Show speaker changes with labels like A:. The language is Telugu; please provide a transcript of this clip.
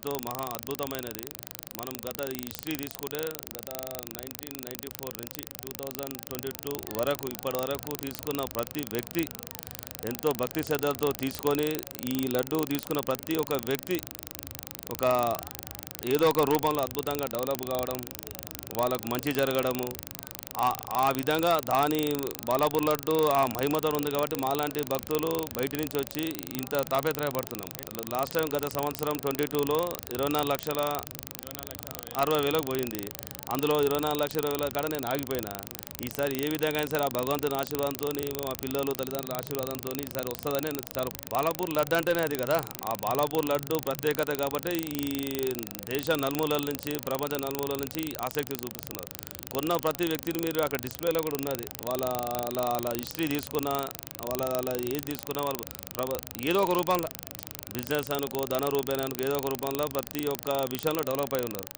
A: ఎంతో మహా అద్భుతమైనది. మనం గత హిస్టరీ తీసుకుంటే గత నైన్టీన్ నైంటీ ఫోర్ నుంచి టూ థౌజండ్ ట్వంటీ టూ వరకు ఇప్పటి వరకు తీసుకున్న ప్రతి వ్యక్తి ఎంతో భక్తి శ్రద్ధలతో తీసుకొని ఈ లడ్డు తీసుకున్న ప్రతి ఒక్క వ్యక్తి ఒక ఏదో ఒక రూపంలో అద్భుతంగా డెవలప్ కావడం వాళ్ళకు మంచి జరగడము ఆ- విధంగా దాని బాలాపూర్ లడ్డు ఆ మహిమతో ఉంది కాబట్టి మాలాంటి భక్తులు బయట నుంచి వచ్చి ఇంత తాపేత్రయపడుతున్నాం. లాస్ట్ టైం గత సంవత్సరం ట్వంటీ టూలో ఇరవై నాలుగు లక్షల అరవై వేలకు పోయింది. అందులో ఇరవై నాలుగు లక్షల ఇరవై వేల కాడ నేను ఆగిపోయినా. ఈసారి ఏ విధంగా అయినా సరే ఆ భగవంతుని ఆశీర్వాదంతో మా పిల్లలు తల్లిదండ్రుల ఆశీర్వాదంతో ఈసారి వస్తుందని నేను చాలా బాలాపూర్ లడ్డు అంటేనే అది కదా. ఆ బాలాపూర్ లడ్డు ప్రత్యేకత కాబట్టి ఈ దేశ నలుమూలల నుంచి ప్రపంచ నలుమూలల నుంచి ఆసక్తి చూపిస్తున్నారు. కొన్న ప్రతి వ్యక్తిని మీరు అక్కడ డిస్ప్లేలో కూడా ఉన్నది. వాళ్ళ అలా అలా హిస్టరీ తీసుకున్నా వాళ్ళ అలా ఏది తీసుకున్నా వాళ్ళు ప్రభ ఏదో ఒక రూపంలో. బిజినెస్ అనుకో ధన రూపేణ అనుకో ఏదో ఒక రూపంలో ప్రతి ఒక్క విషయంలో డెవలప్ అయి ఉన్నారు.